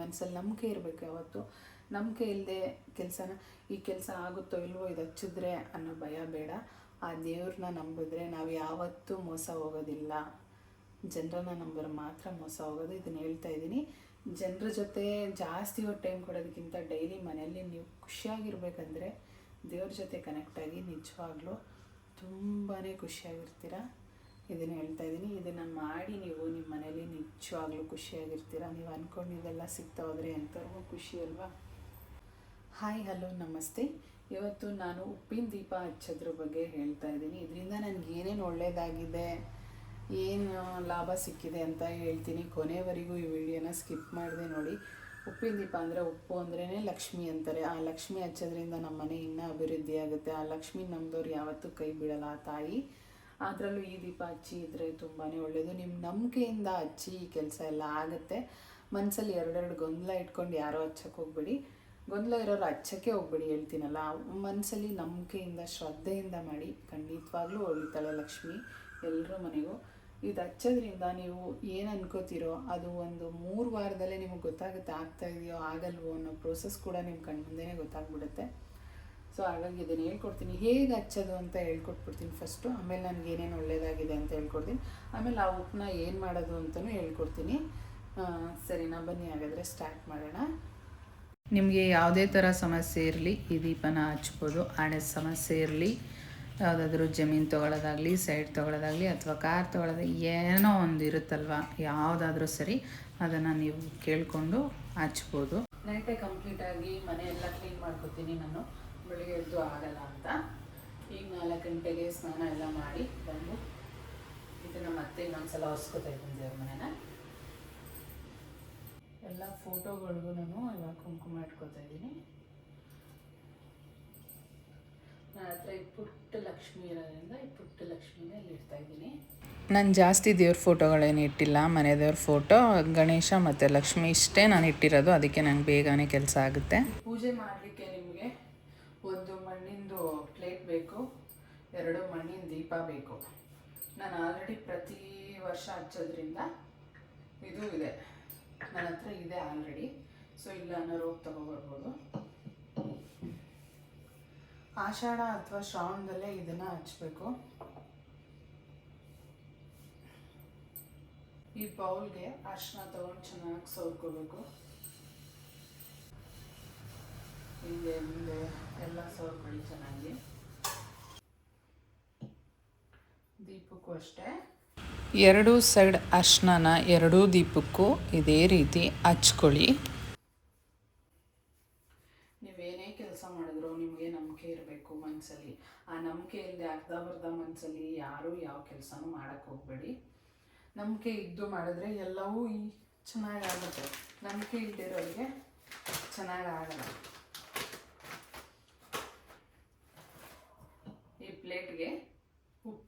ಮನಸ್ಸಲ್ಲಿ ನಂಬಿಕೆ ಇರಬೇಕು ಯಾವತ್ತು. ನಂಬಿಕೆ ಇಲ್ಲದೆ ಕೆಲಸನ, ಈ ಕೆಲಸ ಆಗುತ್ತೋ ಇಲ್ವೋ ಇದು ಹಚ್ಚಿದ್ರೆ ಅನ್ನೋ ಭಯ ಬೇಡ. ಆ ದೇವ್ರನ್ನ ನಂಬಿದ್ರೆ ನಾವು ಯಾವತ್ತೂ ಮೋಸ ಹೋಗೋದಿಲ್ಲ. ಜನರನ್ನ ನಂಬರು ಮಾತ್ರ ಮೋಸ ಹೋಗೋದು ಇದನ್ನು ಹೇಳ್ತಾ ಇದ್ದೀನಿ. ಜನರ ಜೊತೆ ಜಾಸ್ತಿ ಹೊತ್ತು ಟೈಮ್ ಕೊಡೋದಕ್ಕಿಂತ ಡೈಲಿ ಮನೆಯಲ್ಲಿ ನೀವು ಖುಷಿಯಾಗಿರ್ಬೇಕಂದ್ರೆ ದೇವ್ರ ಜೊತೆ ಕನೆಕ್ಟ್ ಆಗಿ ನಿಜವಾಗ್ಲೂ ತುಂಬಾ ಖುಷಿಯಾಗಿರ್ತೀರ? ಇದನ್ನು ಹೇಳ್ತಾ ಇದ್ದೀನಿ. ಇದನ್ನು ಮಾಡಿ ನೀವು ನಿಜವಾಗ್ಲೂ ಖುಷಿಯಾಗಿರ್ತೀರ? ನೀವು ಅಂದ್ಕೊಂಡಿದ್ದೆಲ್ಲ ಸಿಗ್ತಾ ಹೋದರೆ ಎಂಥವ್ರಿಗೂ ಖುಷಿ ಅಲ್ವಾ? ಹಾಯ್ ಹಲೋ ನಮಸ್ತೆ. ಇವತ್ತು ನಾನು ಉಪ್ಪಿನ ದೀಪ ಹಚ್ಚೋದ್ರ ಬಗ್ಗೆ ಹೇಳ್ತಾ ಇದ್ದೀನಿ. ಇದರಿಂದ ನನಗೆ ಏನೇನು ಒಳ್ಳೆಯದಾಗಿದೆ ಏನು ಲಾಭ ಸಿಕ್ಕಿದೆ ಅಂತ ಹೇಳ್ತೀನಿ. ಕೊನೆವರೆಗೂ ಈ ವಿಡಿಯೋನ ಸ್ಕಿಪ್ ಮಾಡಿದೆ ನೋಡಿ. ಉಪ್ಪಿನ ದೀಪ ಅಂದರೆ ಉಪ್ಪು ಅಂದ್ರೇ ಲಕ್ಷ್ಮಿ ಅಂತಾರೆ. ಆ ಲಕ್ಷ್ಮಿ ಹಚ್ಚೋದ್ರಿಂದ ನಮ್ಮ ಮನೆ ಇನ್ನೂ ಅಭಿವೃದ್ಧಿ ಆಗುತ್ತೆ. ಆ ಲಕ್ಷ್ಮಿ ನಮ್ದವ್ರು ಯಾವತ್ತೂ ಕೈ ಬಿಡಲ್ಲ ಆ ತಾಯಿ. ಅದರಲ್ಲೂ ಈ ದೀಪ ಹಚ್ಚಿ ಇದ್ರೆ ತುಂಬಾ ಒಳ್ಳೆಯದು ನಿಮ್ಮ ನಂಬಿಕೆಯಿಂದ ಹಚ್ಚಿ ಈ ಕೆಲಸ ಎಲ್ಲ ಆಗುತ್ತೆ. ಮನಸ್ಸಲ್ಲಿ ಎರಡೆರಡು ಗೊಂದಲ ಇಟ್ಕೊಂಡು ಯಾರೋ ಹಚ್ಚಕ್ಕೆ ಹೋಗ್ಬೇಡಿ. ಗೊಂದಲ ಇರೋರು ಹಚ್ಚಕ್ಕೆ ಹೋಗ್ಬೇಡಿ ಹೇಳ್ತೀನಲ್ಲ. ಮನಸ್ಸಲ್ಲಿ ನಂಬಿಕೆಯಿಂದ, ಶ್ರದ್ಧೆಯಿಂದ ಮಾಡಿ ಖಂಡಿತವಾಗ್ಲೂ ಒಳಿತಾಳೆ ಲಕ್ಷ್ಮಿ ಎಲ್ಲರ ಮನೆಗೂ. ಇದು ಹಚ್ಚೋದ್ರಿಂದ ನೀವು ಏನು ಅನ್ಕೋತೀರೋ ಅದು ಒಂದು ಮೂರು ವಾರದಲ್ಲೇ ನಿಮಗೆ ಗೊತ್ತಾಗುತ್ತೆ, ಆಗ್ತಾ ಇದೆಯೋ, ಆಗಲ್ವೋ ಅನ್ನೋ ಪ್ರೋಸೆಸ್ ಕೂಡ ನಿಮ್ಮ ಕಣ್ಣು ಮುಂದೆನೇ ಗೊತ್ತಾಗ್ಬಿಡುತ್ತೆ. ಸೊ ಹಾಗಾಗಿ ಇದನ್ನು ಹೇಳ್ಕೊಡ್ತೀನಿ. ಹೇಗೆ ಹಚ್ಚೋದು ಅಂತ ಹೇಳ್ಕೊಟ್ಬಿಡ್ತೀನಿ ಫಸ್ಟು ಆಮೇಲೆ ನನಗೆ ಏನೇನು ಒಳ್ಳೆಯದಾಗಿದೆ ಅಂತ ಹೇಳ್ಕೊಡ್ತೀನಿ. ಆಮೇಲೆ ಆ ಉಪ್ಪನ್ನ ಏನು ಮಾಡೋದು ಅಂತಲೂ ಹೇಳ್ಕೊಡ್ತೀನಿ. ಸರಿ ಸರಿನಾ, ಬನ್ನಿ ಹಾಗಾದರೆ ಸ್ಟಾರ್ಟ್ ಮಾಡೋಣ. ನಿಮಗೆ ಯಾವುದೇ ಥರ ಸಮಸ್ಯೆ ಇರಲಿ, ಈ ದೀಪನ ಹಚ್ಬೋದು. ಹಣೆ ಸಮಸ್ಯೆ ಇರಲಿ, ಯಾವುದಾದ್ರೂ ಜಮೀನು ತೊಗೊಳೋದಾಗಲಿ ಸೈಡ್ ತೊಗೊಳೋದಾಗಲಿ, ಅಥವಾ ಕಾರ್ ತೊಗೊಳೋದು ಏನೋ ಒಂದು ಇರುತ್ತಲ್ವ, ಯಾವುದಾದ್ರೂ ಸರಿ ಅದನ್ನು ನೀವು ಕೇಳಿಕೊಂಡು ಹಚ್ಬೋದು. ನೈಟೇ ಕಂಪ್ಲೀಟಾಗಿ ಮನೆಯೆಲ್ಲ ಕ್ಲೀನ್ ಮಾಡ್ಕೊತೀನಿ ನಾನು. ಬೆಳಿಗ್ಗೆ ಎದ್ದು ಆಗಲ್ಲ ಅಂತ. ಈಗ ನಾಲ್ಕು ಗಂಟೆಗೆ ಸ್ನಾನ ಎಲ್ಲ ಮಾಡಿ ಬಂದು ಇದನ್ನು ಮತ್ತೆ ಇನ್ನೊಂದ್ಸಲ ಹೊಸ್ಕೋತಾ ಇದ್ದೀನಿ ದೇವ್ರ ಮನೇನ. ಎಲ್ಲ ಫೋಟೋಗಳಿಗೂ ನಾನು ಎಲ್ಲ ಕುಂಕುಮ ಇಟ್ಕೊತಾ ಇದ್ದೀನಿ. ನನ್ನ ಹತ್ರ ಈ ಪುಟ್ಟ ಲಕ್ಷ್ಮಿ ಇರೋದ್ರಿಂದ ಈ ಪುಟ್ಟ ಲಕ್ಷ್ಮಿನ ಇಲ್ಲಿ ಇಡ್ತಾ ಇದ್ದೀನಿ. ನಾನು ಜಾಸ್ತಿ ದೇವ್ರ ಫೋಟೋಗಳೇನು ಇಟ್ಟಿಲ್ಲ ಮನೆ ದೇವ್ರ ಫೋಟೋ ಗಣೇಶ ಮತ್ತು ಲಕ್ಷ್ಮಿ ಇಷ್ಟೇ ನಾನು ಇಟ್ಟಿರೋದು ಅದಕ್ಕೆ ನಂಗೆ ಬೇಗನೆ ಕೆಲಸ ಆಗುತ್ತೆ. ಪೂಜೆ ಮಾಡಲಿಕ್ಕೆ ನಿಮಗೆ ಒಂದು ಮಣ್ಣಿಂದು ಪ್ಲೇಟ್ ಬೇಕು ಎರಡು ಮಣ್ಣಿನ ದೀಪ ಬೇಕು. ನಾನು ಆಲ್ರೆಡಿ ಪ್ರತಿ ವರ್ಷ ಹಚ್ಚೋದ್ರಿಂದ ಇದು ಇದೆ. ನನ್ನ ಹತ್ರ ಇದೆ ಆಲ್ರೆಡಿ ಸೊ ಇಲ್ಲ ಅನ್ನೋರು ರೋಗ ತಗೊಬರ್ಬೋದು. ಆಷಾಢ ಅಥವಾ ಶ್ರಾವಣದಲ್ಲೇ ಇದನ್ನು ಹಚ್ಚಬೇಕು ಈ ಬೌಲ್ಗೆ ಅರ್ಶಿನ ತಗೊಂಡು ಚೆನ್ನಾಗಿ ಸೋರ್ಕೋಬೇಕು ಹಿಂದೆ, ಮುಂದೆ ಎಲ್ಲ ಸೋರ್ಕೊಳ್ಳಿ ಚೆನ್ನಾಗಿ. ದೀಪಕ್ಕೂ ಅಷ್ಟೇ. ಎರಡು ಸೈಡ್ ಅರ್ಶಿನ ಎರಡೂ ದೀಪಕ್ಕೂ ಇದೇ ರೀತಿ ಹಚ್ಕೊಳ್ಳಿ. ನೀವೇನೇ ಕೆಲಸ ಮಾಡಿದ್ರು ನಿಮಗೆ ನಂಬಿಕೆ ಇರಬೇಕು ಮನಸ್ಸಲ್ಲಿ ಆ ನಂಬಿಕೆ ಇಲ್ಲದೆ ಅರ್ಧ ಬರ್ಧ ಮನಸ್ಸಲ್ಲಿ ಯಾರೂ ಯಾವ ಕೆಲಸನೂ ಮಾಡಕ್ಕೆ ಹೋಗಬೇಡಿ. ನಂಬಿಕೆ ಇದ್ದು ಮಾಡಿದ್ರೆ ಎಲ್ಲವೂ ಈ ಚೆನ್ನಾಗಾಗುತ್ತೆ ನಂಬಿಕೆ ಇಲ್ದಿರೋರಿಗೆ ಚೆನ್ನಾಗಾಗಲ್ಲ ಈ ಪ್ಲೇಟ್ಗೆ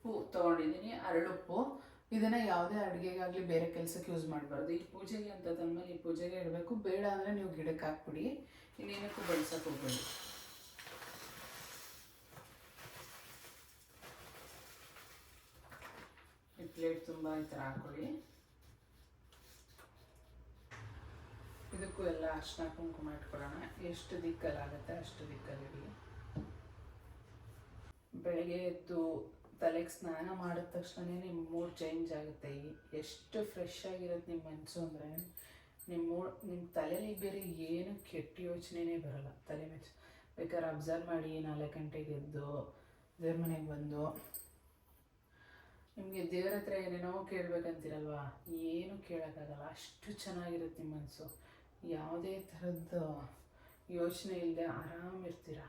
ಉಪ್ಪು ತೊಗೊಂಡಿದ್ದೀನಿ ಅರಳುಪ್ಪು ಇದನ್ನು ಯಾವುದೇ ಅಡುಗೆಗಾಗಲಿ ಬೇರೆ ಕೆಲಸಕ್ಕೆ ಯೂಸ್ ಮಾಡಬಾರ್ದು. ಈ ಪೂಜೆಗೆ ಅಂತ ತಂದ್ಮೇಲೆ ಈ ಪೂಜೆಗೆ ಇಡಬೇಕು. ಬೇಡ ಅಂದರೆ ನೀವು ಗಿಡಕ್ಕೆ ಹಾಕ್ಬಿಡಿ. ಇನ್ನೇನಕ್ಕೂ ಬಳಸಕ್ಕೆ ಹೋಗ್ಬೇಡಿ. ಈ ಪ್ಲೇಟ್ ತುಂಬ ಈ ಥರ ಹಾಕೊಳ್ಳಿ ಇದಕ್ಕೂ ಎಲ್ಲ ಅರ್ಶಿನ ಕುಂಕುಮ ಇಟ್ಕೊಳ್ಳೋಣ. ಎಷ್ಟು ದಿಕ್ಕಲ್ಲಾಗುತ್ತೆ ಅಷ್ಟು ದಿಕ್ಕಲ್ಲಿ ಬೆಳಗ್ಗೆ ಎದ್ದು ತಲೆಗೆ ಸ್ನಾನ ಮಾಡಿದ ತಕ್ಷಣನೇ ನಿಮ್ಮ ಮೂಡ್ ಚೇಂಜ್ ಆಗುತ್ತೆ. ಎಷ್ಟು ಫ್ರೆಶ್ ಆಗಿರುತ್ತೆ ನಿಮ್ಮ ಮನಸ್ಸು ಅಂದರೆ ನಿಮ್ಮ ಮೂಡ್ ನಿಮ್ಮ ತಲೆಯಲ್ಲಿ ಬೇರೆ ಏನು ಕೆಟ್ಟ ಯೋಚನೆನೇ ಬರಲ್ಲ. ತಲೆ ಮೇಲೆ ಬೇಕಾದ್ರೆ ಅಬ್ಸರ್ವ್ ಮಾಡಿ ನಾಲ್ಕು ಗಂಟೆಗೆ ಎದ್ದು, ದೇವ್ರ ಮನೆಗೆ ಬಂದು. ನಿಮಗೆ ದೇವ್ರ ಹತ್ರ ಏನೇನೋ ಕೇಳಬೇಕಂತಿರಲ್ವಾ? ಏನು ಕೇಳೋಕ್ಕಾಗಲ್ಲ. ಅಷ್ಟು ಚೆನ್ನಾಗಿರುತ್ತೆ ನಿಮ್ಮ ಮನಸ್ಸು ಯಾವುದೇ ಥರದ್ದು ಯೋಚನೆ ಇಲ್ಲದೆ ಆರಾಮಿರ್ತೀರ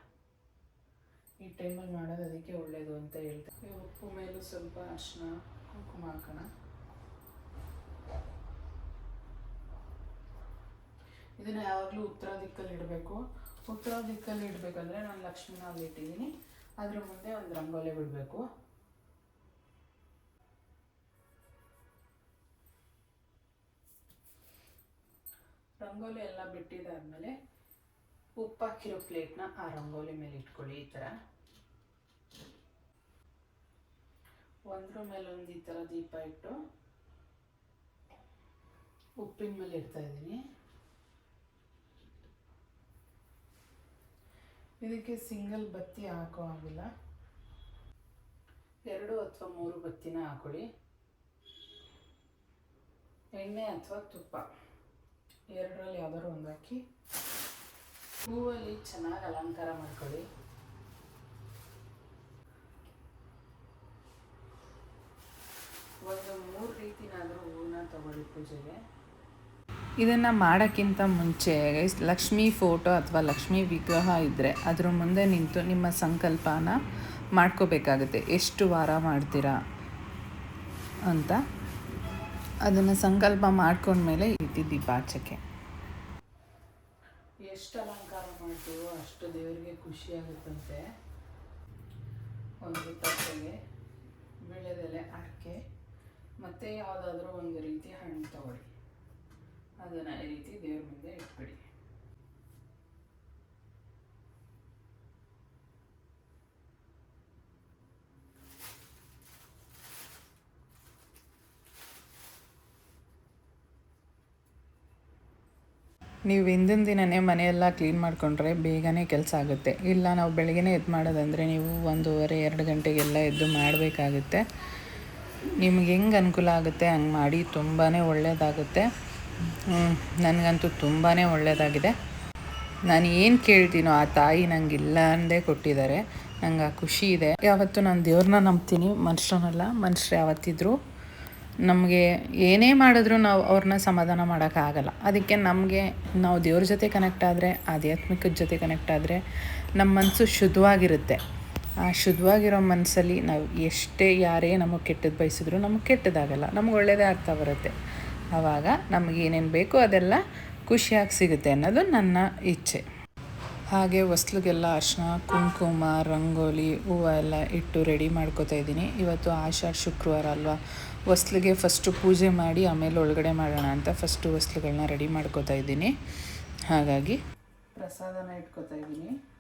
ಈ ಟೈಮಲ್ಲಿ ಮಾಡೋದು ಅದಕ್ಕೆ ಒಳ್ಳೆಯದು ಅಂತ ಹೇಳ್ತೀನಿ ಉಪ್ಪು ಮೇಲೂ ಸ್ವಲ್ಪ ಅರಿಶಿನ ಕುಂಕುಮ ಹಾಕೋಣ ಇದನ್ನು ಯಾವಾಗಲೂ ಉತ್ತರ ದಿಕ್ಕಲ್ಲಿ ಇಡಬೇಕು. ಉತ್ತರ ದಿಕ್ಕಲ್ಲಿ ಇಡಬೇಕಂದ್ರೆ ನಾನು ಲಕ್ಷ್ಮಿನ ಅಲ್ಲಿ ಇಟ್ಟಿದ್ದೀನಿ. ಅದ್ರ ಮುಂದೆ ಒಂದು ರಂಗೋಲಿ ಬಿಡಬೇಕು. ರಂಗೋಲಿ ಎಲ್ಲ ಬಿಟ್ಟಿದ್ದಾದ್ಮೇಲೆ ಉಪ್ಪಾಕಿರೋ ಪ್ಲೇಟ್ನ ಆ ರಂಗೋಲಿ ಮೇಲೆ ಇಟ್ಕೊಳ್ಳಿ ಈ ಥರ. ಒಂದ್ರ ಮೇಲೊಂದು ಈ ಥರ ದೀಪ ಇಟ್ಟು ಉಪ್ಪಿನ ಮೇಲೆ ಇಡ್ತಾ ಇದ್ದೀನಿ. ಇದಕ್ಕೆ ಸಿಂಗಲ್ ಬತ್ತಿ ಹಾಕೋ ಆಗಿಲ್ಲ ಎರಡು ಅಥವಾ ಮೂರು ಬತ್ತಿನ ಹಾಕೊಳ್ಳಿ. ಎಣ್ಣೆ ಅಥವಾ ತುಪ್ಪ. ಎರಡರಲ್ಲಿ ಯಾವ್ದಾದ್ರು ಒಂದು ಹಾಕಿ. ಹೂವಲ್ಲಿ ಚೆನ್ನಾಗಿ ಅಲಂಕಾರ ಮಾಡ್ಕೊಳ್ಳಿ. ಒಂದು ಮೂರು ರೀತಿನಾದರೂ ಹೂವನ್ನ ತಗೊಳ್ಳಿ ಪೂಜೆಗೆ. ಇದನ್ನು ಮಾಡೋಕ್ಕಿಂತ ಮುಂಚೆ ಲಕ್ಷ್ಮೀ ಫೋಟೋ ಅಥವಾ ಲಕ್ಷ್ಮೀ ವಿಗ್ರಹ ಇದ್ದರೆ ಅದ್ರ ಮುಂದೆ ನಿಂತು ನಿಮ್ಮ ಸಂಕಲ್ಪನ ಮಾಡ್ಕೋಬೇಕಾಗುತ್ತೆ. ಎಷ್ಟು ವಾರ ಮಾಡ್ತೀರಾ ಅಂತ. ಅದನ್ನು ಸಂಕಲ್ಪ ಮಾಡ್ಕೊಂಡ್ಮೇಲೆ ಈ ರೀತಿ ದೀಪ ಹಚ್ಚಕ್ಕೆ ಎಷ್ಟು ಅಲಂಕಾರ ಮಾಡ್ತೀವೋ ಅಷ್ಟು ದೇವರಿಗೆ ಖುಷಿ ಆಗುತ್ತಂತೆ. ಒಂದು ತಟ್ಟೆಗೆ ಬೆಳೆದೆಲೆ ಅಡಿಕೆ. ಮತ್ತು ಯಾವುದಾದ್ರೂ ಒಂದು ರೀತಿ ಹಣ್ಣು ತಗೊಳ್ಳಿ. ಅದನ್ನು ಈ ರೀತಿ ದೇವ್ರ ಮುಂದೆ ಇಟ್ಬಿಡಿ. ನೀವು ಹಿಂದಿನ ದಿನನೇ ಮನೆಯೆಲ್ಲ ಕ್ಲೀನ್ ಮಾಡಿಕೊಂಡ್ರೆ ಬೇಗನೆ ಕೆಲಸ ಆಗುತ್ತೆ. ಇಲ್ಲ ನಾವು ಬೆಳಗ್ಗೆನೇ ಎದ್ದು ಮಾಡೋದಂದರೆ ನೀವು ಒಂದೂವರೆ, ಎರಡು ಗಂಟೆಗೆಲ್ಲ ಎದ್ದು ಮಾಡಬೇಕಾಗುತ್ತೆ. ನಿಮ್ಗೆ ಹೆಂಗೆ ಅನುಕೂಲ ಆಗುತ್ತೆ ಹಂಗೆ ಮಾಡಿ ತುಂಬಾ ಒಳ್ಳೆಯದಾಗುತ್ತೆ ನನಗಂತೂ ತುಂಬಾ ಒಳ್ಳೆಯದಾಗಿದೆ ನಾನು ಏನು ಕೇಳ್ತೀನೋ ಆ ತಾಯಿ ನಂಗೆ ಇಲ್ಲ ಅಂದೇ ಕೊಟ್ಟಿದ್ದಾರೆ. ನಂಗೆ ಆ ಖುಷಿ ಇದೆ. ಯಾವತ್ತು ನಾನು ದೇವ್ರನ್ನ ನಂಬ್ತೀನಿ ಮನುಷ್ಯನಲ್ಲ ಮನುಷ್ಯರು ಯಾವತ್ತಿದ್ರು. ನಮಗೆ ಏನೇ ಮಾಡಿದ್ರೂ ನಾವು ಅವ್ರನ್ನ ಸಮಾಧಾನ ಮಾಡೋಕ್ಕಾಗಲ್ಲ ಅದಕ್ಕೆ ನಮಗೆ ನಾವು ದೇವ್ರ ಜೊತೆ ಕನೆಕ್ಟ್ ಆದರೆ, ಆಧ್ಯಾತ್ಮಿಕದ ಜೊತೆ ಕನೆಕ್ಟ್ ಆದರೆ ನಮ್ಮ ಮನಸ್ಸು ಶುದ್ಧವಾಗಿರುತ್ತೆ ಆ ಶುದ್ಧವಾಗಿರೋ ಮನಸ್ಸಲ್ಲಿ ನಾವು ಎಷ್ಟೇ ಯಾರೇ ನಮಗೆ ಕೆಟ್ಟದ್ದು ಬಯಸಿದ್ರು ನಮಗೆ ಕೆಟ್ಟದಾಗಲ್ಲ ನಮ್ಗೆ ಒಳ್ಳೆಯದೇ ಆಗ್ತಾ ಬರುತ್ತೆ. ಆವಾಗ ನಮಗೆ ಏನೇನು ಬೇಕೋ ಅದೆಲ್ಲ ಖುಷಿಯಾಗಿ ಸಿಗುತ್ತೆ ಅನ್ನೋದು ನನ್ನ ಇಚ್ಛೆ. ಹಾಗೆ ಹೊಸ್ಲಿಗೆಲ್ಲ ಅರ್ಶಿನ, ಕುಂಕುಮ, ರಂಗೋಲಿ, ಹೂವು ಎಲ್ಲ ಇಟ್ಟು ರೆಡಿ ಮಾಡ್ಕೋತಾ ಇದ್ದೀನಿ. ಇವತ್ತು ಆಷಾಢ, ಶುಕ್ರವಾರ ಅಲ್ವಾ? ಹೊಸ್ಲಿಗೆ ಫಸ್ಟು ಪೂಜೆ ಮಾಡಿ ಆಮೇಲೆ ಒಳಗಡೆ ಮಾಡೋಣ ಅಂತ ಫಸ್ಟು ಹೊಸ್ಲುಗಳನ್ನ ರೆಡಿ ಮಾಡ್ಕೋತಾ ಇದ್ದೀನಿ. ಹಾಗಾಗಿ ಪ್ರಸಾದನ ಇಟ್ಕೋತಾ ಇದ್ದೀನಿ.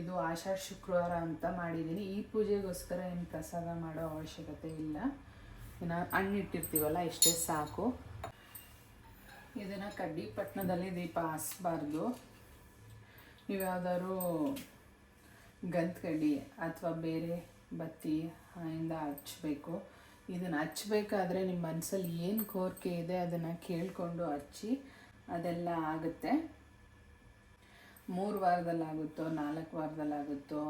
ಇದು ಆಷಾಢ ಶುಕ್ರವಾರ ಅಂತ ಮಾಡಿದ್ದೀನಿ. ಈ ಪೂಜೆಗೋಸ್ಕರ ಏನು ಪ್ರಸಾದ ಮಾಡೋ ಅವಶ್ಯಕತೆ ಇಲ್ಲ. ಇನ್ನು ಹಣ್ಣು ಇಟ್ಟಿರ್ತೀವಲ್ಲ ಇಷ್ಟೇ ಸಾಕು. ಇದನ್ನು ಕಡ್ಡಿ ಪಟ್ಟಣದಲ್ಲಿ ದೀಪ ಹಾಸ್ಬಾರ್ದು. ನೀವು ಯಾವ್ದಾದ್ರೂ ಗಂಧ ಕಡ್ಡಿ ಅಥವಾ ಬೇರೆ ಬತ್ತಿ ಇಂದ ಹಚ್ಚಬೇಕು ಇದನ್ನು ಹಚ್ಬೇಕಾದ್ರೆ ನಿಮ್ಮ ಮನಸ್ಸಲ್ಲಿ ಏನು ಕೋರಿಕೆ ಇದೆ ಅದನ್ನು ಕೇಳಿಕೊಂಡು ಹಚ್ಚಿ ಅದೆಲ್ಲ ಆಗುತ್ತೆ. ಮೂರು ವಾರದಲ್ಲಾಗುತ್ತೋ, ನಾಲ್ಕು ವಾರದಲ್ಲಾಗುತ್ತೋ,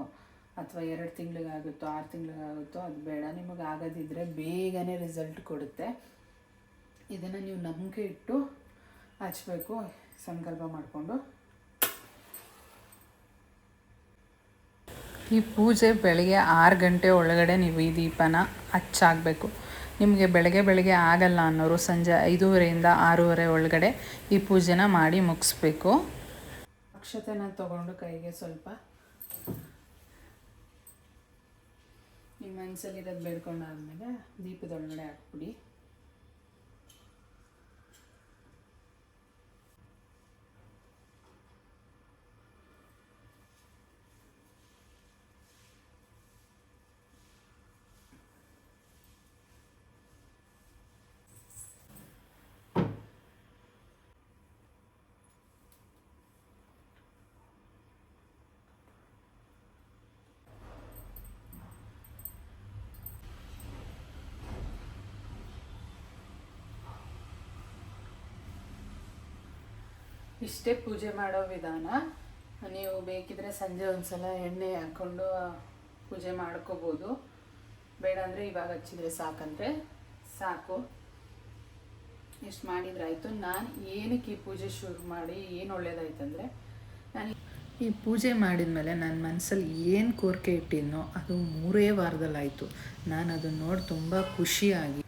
ಅಥವಾ ಎರಡು ತಿಂಗಳಿಗಾಗುತ್ತೋ, ಆರು ತಿಂಗಳಿಗಾಗುತ್ತೋ, ಅದು ಬೇಡ. ನಿಮಗೆ ಆಗೋದಿದ್ರೆ ಬೇಗನೆ ರಿಸಲ್ಟ್ ಕೊಡುತ್ತೆ. ಇದನ್ನು ನೀವು ನಂಬಿಕೆ ಇಟ್ಟು ಹಚ್ಚಬೇಕು ಸಂಕಲ್ಪ ಮಾಡಿಕೊಂಡು. ಈ ಪೂಜೆ ಬೆಳಗ್ಗೆ ಆರು ಗಂಟೆ ಒಳಗಡೆ ನೀವು ಈ ದೀಪನ ಹಚ್ಚಾಗಬೇಕು ನಿಮಗೆ ಬೆಳಗ್ಗೆ ಬೆಳಗ್ಗೆ ಆಗಲ್ಲ ಅನ್ನೋರು ಸಂಜೆ ಐದೂವರೆಯಿಂದ ಆರೂವರೆ ಒಳಗಡೆ ಈ ಪೂಜೆನ ಮಾಡಿ ಮುಗಿಸ್ಬೇಕು. ಅಕ್ಷತೆನ ತಗೊಂಡು ಕೈಗೆ ಸ್ವಲ್ಪ. ನಿಮ್ಮ ಮನಸ್ಸಲ್ಲಿರೋದು ಬೇಡ್ಕೊಂಡಾದ್ಮೇಲೆ ದೀಪದೊಳಗಡೆ ಹಾಕ್ಬಿಡಿ. ಇಷ್ಟೇ ಪೂಜೆ ಮಾಡೋ ವಿಧಾನ. ನೀವು ಬೇಕಿದ್ರೆ ಸಂಜೆ ಒಂದ್ಸಲ ಎಣ್ಣೆ ಹಾಕ್ಕೊಂಡು ಪೂಜೆ ಮಾಡ್ಕೋಬೋದು. ಬೇಡ ಅಂದರೆ ಇವಾಗ ಹಚ್ಚಿದ್ರೆ ಸಾಕಂದರೆ ಸಾಕು. ಇಷ್ಟು ಮಾಡಿದ್ರೆ ಆಯಿತು. ನಾನು ಏನಕ್ಕೆ ಈ ಪೂಜೆ ಶುರು ಮಾಡಿ ಏನು ಒಳ್ಳೇದಾಯ್ತಂದರೆ ನಾನು ಈ ಪೂಜೆ ಮಾಡಿದ್ಮೇಲೆ ನನ್ನ ಮನಸ್ಸಲ್ಲಿ ಏನು ಕೋರಿಕೆ ಇಟ್ಟಿದ್ನೋ ಅದು ಮೂರೇ ವಾರದಲ್ಲಾಯಿತು. ನಾನು ಅದನ್ನು ನೋಡಿ ತುಂಬ ಖುಷಿಯಾಗಿ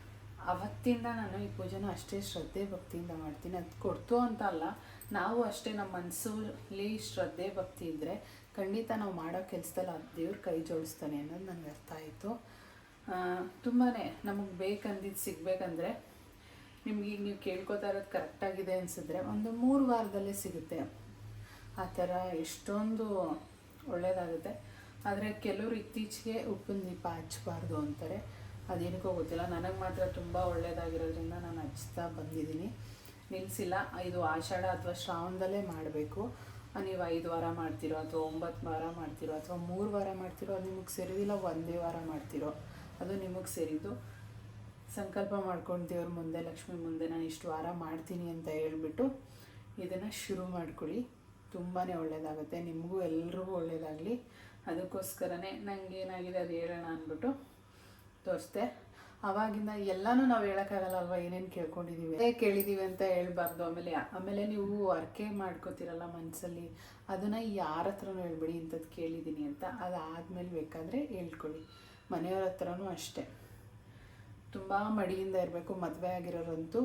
ಅವತ್ತಿಂದ ನಾನು ಈ ಪೂಜೆನ ಅಷ್ಟೇ ಶ್ರದ್ಧೆ ಭಕ್ತಿಯಿಂದ ಮಾಡ್ತೀನಿ. ಅದು ಕೊಡ್ತು ಅಂತ ಅಲ್ಲ. ನಾವು ಅಷ್ಟೇ ನಮ್ಮ ಮನಸ್ಸಲ್ಲಿ ಶ್ರದ್ಧೆ, ಭಕ್ತಿ ಇದ್ದರೆ ಖಂಡಿತ ನಾವು ಮಾಡೋ ಕೆಲಸದಲ್ಲಿ ಆ ದೇವ್ರ ಕೈ ಜೋಡಿಸ್ತಾನೆ ಅನ್ನೋದು ನನಗೆ ಅರ್ಥ ಆಯಿತು. ತುಂಬಾ ನಮಗೆ ಬೇಕಂದಿದ್ದು ಸಿಗಬೇಕಂದ್ರೆ ನಿಮ್ಗೆ ಈಗ ನೀವು ಕೇಳ್ಕೊತಾ ಇರೋದು ಕರೆಕ್ಟಾಗಿದೆ ಅನಿಸಿದ್ರೆ ಒಂದು ಮೂರು ವಾರದಲ್ಲೇ ಸಿಗುತ್ತೆ. ಆ ಥರ ಎಷ್ಟೊಂದು ಒಳ್ಳೆಯದಾಗುತ್ತೆ ಆದರೆ ಕೆಲವರು ಇತ್ತೀಚೆಗೆ ಉಪ್ಪಿನ ದೀಪ ಹಚ್ಚಬಾರ್ದು ಅಂತಾರೆ. ಅದೇನಕ್ಕೂ ಗೊತ್ತಿಲ್ಲ. ನನಗೆ ಮಾತ್ರ ತುಂಬ ಒಳ್ಳೆಯದಾಗಿರೋದ್ರಿಂದ ನಾನು ಹಚ್ತಾ ಬಂದಿದ್ದೀನಿ. ನಿಲ್ಲಿಸಿಲ್ಲ ಇದು ಆಷಾಢ ಅಥವಾ ಶ್ರಾವಣದಲ್ಲೇ ಮಾಡಬೇಕು. ನೀವು ಐದು ವಾರ ಮಾಡ್ತಿರೋ ಅಥವಾ ಒಂಬತ್ತು ವಾರ ಮಾಡ್ತಿರೋ ಅಥವಾ ಮೂರು ವಾರ ಮಾಡ್ತಿರೋ, ಅದು ನಿಮಗೆ ಸೇರಿದಿಲ್ಲ, ಒಂದೇ ವಾರ ಮಾಡ್ತಿರೋ. ಅದು ನಿಮಗೆ ಸೇರಿದ್ದು. ಸಂಕಲ್ಪ ಮಾಡ್ಕೊಂಡು ದೇವ್ರ ಮುಂದೆ, ಲಕ್ಷ್ಮಿ ಮುಂದೆ ನಾನು ಇಷ್ಟು ವಾರ ಮಾಡ್ತೀನಿ ಅಂತ ಹೇಳ್ಬಿಟ್ಟು ಇದನ್ನು ಶುರು ಮಾಡ್ಕೊಳ್ಳಿ. ತುಂಬಾ ಒಳ್ಳೆಯದಾಗುತ್ತೆ ನಿಮಗೂ ಎಲ್ರಿಗೂ ಒಳ್ಳೆಯದಾಗಲಿ ಅದಕ್ಕೋಸ್ಕರನೇ ನನಗೇನಾಗಿದೆ ಅದು ಹೇಳೋಣ ಅಂದ್ಬಿಟ್ಟು ತೋರಿಸ್ದೆ. ಅವಾಗಿಂದ ಎಲ್ಲಾನು ನಾವು ಹೇಳೋಕ್ಕಾಗಲ್ಲ ಅಲ್ವಾ ಏನೇನು ಕೇಳ್ಕೊಂಡಿದ್ದೀವಿ ಅದೇ ಕೇಳಿದ್ದೀವಿ ಅಂತ ಹೇಳ್ಬಾರ್ದು. ಆಮೇಲೆ ಆಮೇಲೆ ನೀವು ಅರ್ಕೆ ಮಾಡ್ಕೋತಿರಲ್ಲ ಮನಸ್ಸಲ್ಲಿ ಅದನ್ನು ಯಾರ ಹತ್ರನೂ ಹೇಳ್ಬಿಡಿ ಇಂಥದ್ದು ಕೇಳಿದ್ದೀನಿ ಅಂತ. ಅದಾದಮೇಲೆ ಬೇಕಾದರೆ ಹೇಳ್ಕೊಳ್ಳಿ. ಮನೆಯವ್ರ ಹತ್ರನೂ ಅಷ್ಟೇ. ತುಂಬ ಮಡಿಯಿಂದ ಇರಬೇಕು, ಮದುವೆ ಆಗಿರೋರಂತೂ.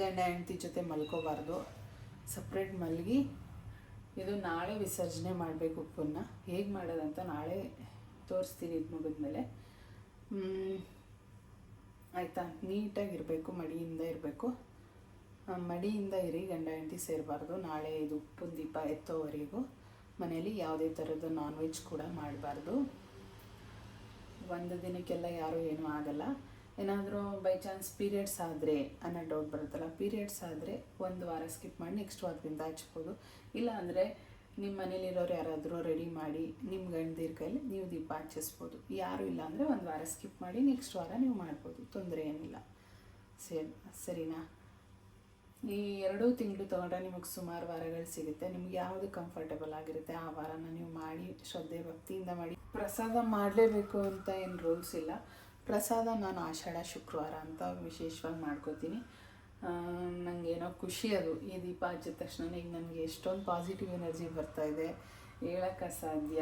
ಗಂಡ ಹೆಂಡತಿ ಜೊತೆ ಮಲ್ಕೋಬಾರ್ದು. ಸಪ್ರೇಟ್ ಮಲಗಿ, ಇದು ನಾಳೆ ವಿಸರ್ಜನೆ ಮಾಡಬೇಕು ಉಪ್ಪನ್ನು. ಹೇಗೆ ಮಾಡೋದಂತ ನಾಳೆ ತೋರಿಸ್ತೀನಿ ಇದು ಮುಗಿದ್ಮೇಲೆ. ಆಯಿತಾ. ನೀಟಾಗಿರಬೇಕು, ಮಡಿಯಿಂದ ಇರಬೇಕು. ಮಡಿಯಿಂದ ಇರಿ, ಗಂಡ ಹೆಂಡತಿ ಸೇರಬಾರ್ದು. ನಾಳೆ ಇದು ಉಪ್ಪು ದೀಪ ಎತ್ತೋವರೆಗೂ ಮನೆಯಲ್ಲಿ ಯಾವುದೇ ಥರದ ನಾನ್ ವೆಜ್ ಕೂಡ ಮಾಡಬಾರ್ದು. ಒಂದು ದಿನಕ್ಕೆಲ್ಲ ಯಾರೂ ಏನೂ ಆಗಲ್ಲ. ಏನಾದರೂ ಬೈ ಚಾನ್ಸ್ ಪೀರಿಯಡ್ಸ್ ಆದರೆ ಅನ್ನೋ ಡೌಟ್ ಬರುತ್ತಲ್ಲ ಪೀರಿಯಡ್ಸ್ ಆದರೆ ಒಂದು ವಾರ ಸ್ಕಿಪ್ ಮಾಡಿ ನೆಕ್ಸ್ಟ್ ವಾರದಿಂದ ಹಚ್ಬೋದು. ಇಲ್ಲ ಅಂದರೆ ನಿಮ್ಮ ಮನೇಲಿರೋರು ಯಾರಾದರೂ ರೆಡಿ ಮಾಡಿ ನಿಮ್ಮ ಗಂಡದಿರ ಕೈಲಿ ನೀವು ದೀಪ ಹಚ್ಚಿಸ್ಬೋದು. ಯಾರೂ ಇಲ್ಲ ಅಂದರೆ ಒಂದು ವಾರ ಸ್ಕಿಪ್ ಮಾಡಿ ನೆಕ್ಸ್ಟ್ ವಾರ ನೀವು ಮಾಡ್ಬೋದು, ತೊಂದರೆ ಏನಿಲ್ಲ. ಸರಿ, ಸರಿನಾ? ಈ ಎರಡೂ ತಿಂಗಳು ತೊಗೊಂಡ್ರೆ ನಿಮಗೆ ಸುಮಾರು ವಾರಗಳು ಸಿಗುತ್ತೆ, ನಿಮ್ಗೆ ಯಾವುದು ಕಂಫರ್ಟಬಲ್ ಆಗಿರುತ್ತೆ ಆ ವಾರನ ನೀವು ಮಾಡಿ ಶ್ರದ್ಧೆ ಭಕ್ತಿಯಿಂದ ಮಾಡಿ. ಪ್ರಸಾದ ಮಾಡಲೇಬೇಕು ಅಂತ ಏನು ರೂಲ್ಸ್ ಇಲ್ಲ. ಪ್ರಸಾದ ನಾನು ಆಷಾಢ, ಶುಕ್ರವಾರ ಅಂತ ವಿಶೇಷವಾಗಿ ಮಾಡ್ಕೋತೀನಿ. ನನಗೇನೋ ಖುಷಿ ಅದು. ಈ ದೀಪ ಹಚ್ಚಿದ ತಕ್ಷಣ ಈಗ ನನಗೆ ಎಷ್ಟೊಂದು ಪಾಸಿಟಿವ್ ಎನರ್ಜಿ ಬರ್ತಾ ಇದೆ. ಹೇಳೋಕ್ಕೆ ಅಸಾಧ್ಯ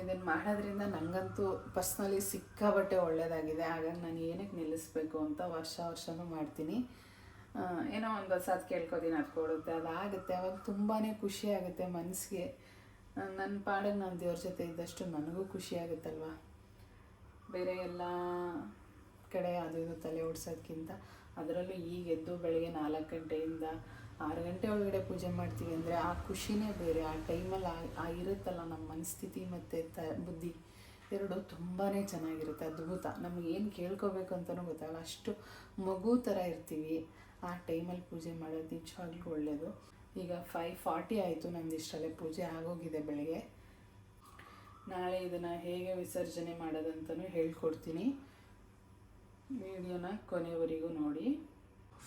ಇದನ್ನು ಮಾಡೋದ್ರಿಂದ ನನಗಂತೂ ಪರ್ಸ್ನಲಿ ಸಿಕ್ಕಾಬಟ್ಟೆ ಒಳ್ಳೆಯದಾಗಿದೆ ಹಾಗಾಗಿ ನಾನು ಏನಕ್ಕೆ ನಿಲ್ಲಿಸ್ಬೇಕು ಅಂತ ವರ್ಷ ವರ್ಷನೂ ಮಾಡ್ತೀನಿ. ಏನೋ ಒಂದು ಹೊಸದು ಕೇಳ್ಕೊತೀನಿ, ಅದು ಕೊಡುತ್ತೆ ಅದಾಗುತ್ತೆ ಅವಾಗ ತುಂಬಾ ಖುಷಿ ಆಗುತ್ತೆ ಮನಸ್ಸಿಗೆ ನನ್ನ ಪಾಡಿಗೆ ನಾನು ದೇವ್ರ ಜೊತೆ ಇದ್ದಷ್ಟು ನನಗೂ ಖುಷಿ ಬೇರೆ ಎಲ್ಲ ಕಡೆ ಅದು ಇದು ತಲೆ ಓಡಿಸೋದ್ಕಿಂತ. ಅದರಲ್ಲೂ ಈಗ ಎದ್ದು ಬೆಳಗ್ಗೆ ನಾಲ್ಕು ಗಂಟೆಯಿಂದ ಆರು ಗಂಟೆ ಒಳಗಡೆ ಪೂಜೆ ಮಾಡ್ತೀವಿ ಅಂದರೆ ಆ ಖುಷಿನೇ ಬೇರೆ, ಆ ಟೈಮಲ್ಲಿ ಆ ಇರುತ್ತಲ್ಲ ನಮ್ಮ ಮನಸ್ಥಿತಿ ಮತ್ತು ತ ಬುದ್ಧಿ, ಎರಡು ತುಂಬಾ ಚೆನ್ನಾಗಿರುತ್ತೆ, ಅದ್ಭುತ. ನಮಗೇನು ಕೇಳ್ಕೋಬೇಕು ಅಂತಲೂ ಗೊತ್ತಾಗಲ್ಲ. ಅಷ್ಟು ಮಗು ಥರ ಇರ್ತೀವಿ ಆ ಟೈಮಲ್ಲಿ ಪೂಜೆ ಮಾಡೋದು ನಿಜವಾಗ್ಲೂ ಒಳ್ಳೆಯದು ಈಗ ಫೈವ್ ಫಾರ್ಟಿ ಆಯಿತು ನಮ್ದು ಇಷ್ಟಲ್ಲೇ ಪೂಜೆ ಆಗೋಗಿದೆ ಬೆಳಗ್ಗೆ. ನಾಳೆ ಇದನ್ನು ಹೇಗೆ ವಿಸರ್ಜನೆ ಮಾಡೋದಂತಲೂ ಹೇಳ್ಕೊಡ್ತೀನಿ. ವಿಡಿಯೋನ ಕೊನೆವರೆಗೂ ನೋಡಿ.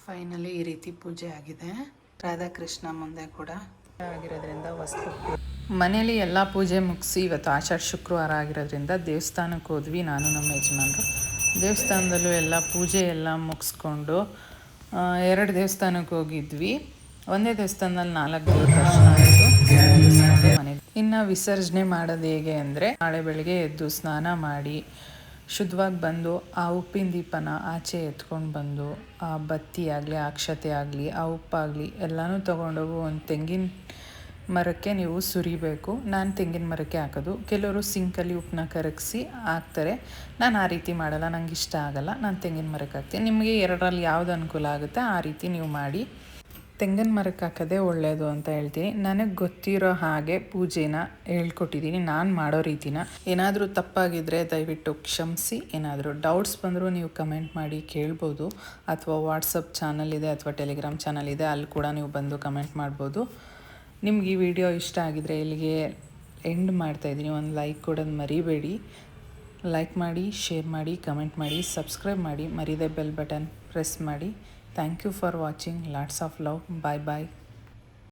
ಫೈನಲಿ ಈ ರೀತಿ ಪೂಜೆ ಆಗಿದೆ. ರಾಧಾಕೃಷ್ಣ ಮುಂದೆ ಕೂಡ ಆಗಿರೋದ್ರಿಂದ ವಸ್ತು ಮನೇಲಿ ಎಲ್ಲ ಪೂಜೆ ಮುಗಿಸಿ ಇವತ್ತು ಆಷಾಢ ಶುಕ್ರವಾರ ಆಗಿರೋದ್ರಿಂದ ದೇವಸ್ಥಾನಕ್ಕೆ ಹೋದ್ವಿ ನಾನು ನಮ್ಮ ಯಜಮಾನರು. ದೇವಸ್ಥಾನದಲ್ಲೂ ಎಲ್ಲ ಪೂಜೆ ಎಲ್ಲ ಮುಗಿಸ್ಕೊಂಡು ಎರಡು ದೇವಸ್ಥಾನಕ್ಕೆ ಹೋಗಿದ್ವಿ. ಒಂದೇ ದೇವಸ್ಥಾನದಲ್ಲಿ ನಾಲ್ಕು ದೇವ್ರ ದರ್ಶನ ಆಯಿತು. ಇನ್ನು ವಿಸರ್ಜನೆ ಮಾಡೋದು ಹೇಗೆ ಅಂದರೆ ನಾಳೆ ಬೆಳಗ್ಗೆ ಎದ್ದು ಸ್ನಾನ ಮಾಡಿ ಶುದ್ಧವಾಗಿ ಬಂದು ಆ ಉಪ್ಪಿನ ದೀಪನ ಆಚೆ ಎತ್ಕೊಂಡು ಬಂದು, ಆ ಬತ್ತಿ ಆಗಲಿ ಅಕ್ಷತೆ ಆಗಲಿ, ಆ ಉಪ್ಪಾಗಲಿ ಎಲ್ಲನೂ ತೊಗೊಂಡೋಗಿ, ಒಂದು ತೆಂಗಿನ ಮರಕ್ಕೆ ನೀವು ಸುರಿಬೇಕು. ನಾನು ತೆಂಗಿನ ಮರಕ್ಕೆ ಹಾಕೋದು. ಕೆಲವರು ಸಿಂಕಲ್ಲಿ ಉಪ್ಪನ್ನ ಕರಗಿಸಿ ಹಾಕ್ತಾರೆ. ನಾನು ಆ ರೀತಿ ಮಾಡಲ್ಲ ನನಗೆ ಇಷ್ಟ ಆಗಲ್ಲ. ನಾನು ತೆಂಗಿನ ಮರಕ್ಕೆ ಹಾಕ್ತೀನಿ. ನಿಮಗೆ ಎರಡರಲ್ಲಿ ಯಾವ್ದು ಅನುಕೂಲ ಆಗುತ್ತೆ, ಆ ರೀತಿ ನೀವು ಮಾಡಿ. ತೆಂಗಿನ ಮರಕ್ಕೆ ಹಾಕೋದೆ ಒಳ್ಳೆಯದು ಅಂತ ಹೇಳ್ತೀನಿ. ನನಗೆ ಗೊತ್ತಿರೋ ಹಾಗೆ ಪೂಜೆನ ಹೇಳ್ಕೊಟ್ಟಿದ್ದೀನಿ ನಾನು ಮಾಡೋ ರೀತಿನ. ಏನಾದರೂ ತಪ್ಪಾಗಿದ್ದರೆ ದಯವಿಟ್ಟು ಕ್ಷಮಿಸಿ. ಏನಾದರೂ ಡೌಟ್ಸ್ ಬಂದರೂ ನೀವು ಕಮೆಂಟ್ ಮಾಡಿ ಕೇಳ್ಬೋದು. ಅಥವಾ ವಾಟ್ಸಪ್ ಚಾನಲ್ ಇದೆ ಅಥವಾ ಟೆಲಿಗ್ರಾಮ್ ಚಾನಲ್ ಇದೆ, ಅಲ್ಲಿ ಕೂಡ ನೀವು ಬಂದು ಕಮೆಂಟ್ ಮಾಡ್ಬೋದು. ನಿಮ್ಗೆ ಈ ವಿಡಿಯೋ ಇಷ್ಟ ಆಗಿದರೆ ಇಲ್ಲಿಗೆ ಎಂಡ್ ಮಾಡ್ತಾಯಿದ್ದೀನಿ ಒಂದು ಲೈಕ್ ಕೊಡೋದು ಮರಿಬೇಡಿ. ಲೈಕ್ ಮಾಡಿ, ಶೇರ್ ಮಾಡಿ, ಕಮೆಂಟ್ ಮಾಡಿ, ಸಬ್ಸ್ಕ್ರೈಬ್ ಮಾಡಿ, ಮರಿದೆ ಬೆಲ್ ಬಟನ್ ಪ್ರೆಸ್ ಮಾಡಿ. Thank you for watching. Lots of love. Bye bye.